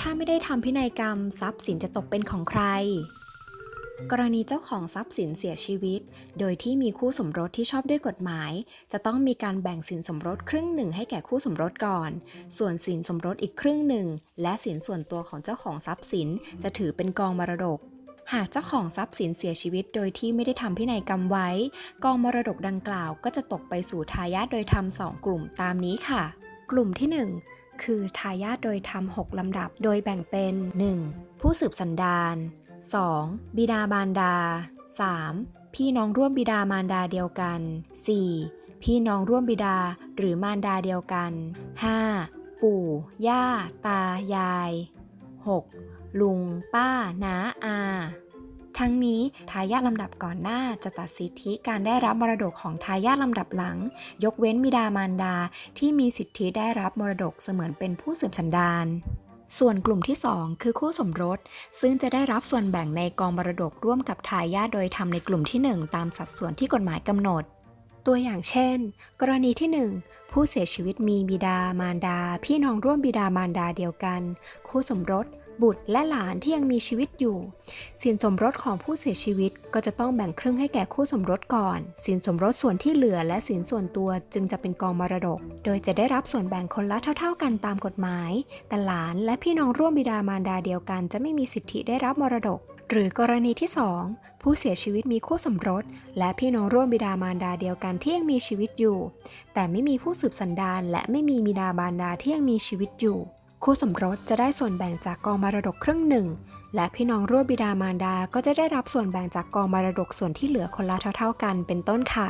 ถ้าไม่ได้ทำพินัยกรรม ทรัพย์สินจะตกเป็นของใคร กรณีเจ้าของทรัพย์สินเสียชีวิต โดยที่มีคู่สมรสที่ชอบด้วยกฎหมาย จะต้องมีการแบ่งสินสมรสครึ่งหนึ่งให้แก่คู่สมรสก่อน ส่วนสินสมรสอีกครึ่งหนึ่ง และสินส่วนตัวของเจ้าของทรัพย์สินจะถือเป็นกองมรดกหากเจ้าของทรัพย์สินเสียชีวิตโดยที่ไม่ได้ทำพินัยกรรมไว้ กองมรดกดังกล่าวก็จะตกไปสู่ทายาทโดยธรรมสองกลุ่มตามนี้ค่ะ กลุ่มที่ 1 คือทายาทโดยธรรมหกลำดับ โดยแบ่งเป็น 1. ผู้สืบสันดาน 2. บิดามารดา 3. พี่น้องร่วมบิดามารดาเดียวกัน 4. พี่น้องร่วมบิดาหรือมารดาเดียวกัน 5. ปู่ ย่า ตา ยาย 6. ลุง ป้า น้า อา ทั้งนี้ทายาทลำดับก่อนหน้าจะตัดสิทธิการได้รับมรดกของทายาทลำดับหลัง ยกเว้นบิดามารดาที่มีสิทธิได้รับมรดกเสมือนเป็นผู้สืบสันดานส่วนกลุ่มที่ 2 คือคู่สมรส ซึ่งจะได้รับส่วนแบ่งในกองมรดกร่วมกับทายาทโดยทำในกลุ่มที่ 1 ตามสัดส่วนที่กฎหมายกำหนด ตัวอย่างเช่น กรณีที่ 1 ผู้เสียชีวิตมีบิดามารดา พี่น้องร่วมบิดามารดาเดียวกัน คู่สมรส บุตรและหลานที่ยังมีชีวิตอยู่ สินสมรสของผู้เสียชีวิตก็จะต้องแบ่งครึ่งให้แก่คู่สมรสก่อน สินสมรสส่วนที่เหลือและสินส่วนตัวจึงจะเป็นกองมรดก โดยจะได้รับส่วนแบ่งคนละเท่า ๆ กันตามกฎหมาย แต่หลานและพี่น้องร่วมบิดามารดาเดียวกัน จะไม่มีสิทธิได้รับมรดก หรือกรณีที่ 2 ผู้เสียชีวิตมีคู่สมรส และพี่น้องร่วมบิดามารดาเดียวกันที่ยังมีชีวิตอยู่ แต่ไม่มีผู้สืบสันดานและไม่มีบิดามารดาที่ยังมีชีวิตอยู่ คู่สมรสจะได้ส่วนแบ่งจากกองมรดกครึ่งหนึ่ง และพี่น้องร่วมบิดามารดาก็จะได้รับส่วนแบ่งจากกองมรดกส่วนที่เหลือคนละเท่า ๆ กันเป็นต้นค่ะ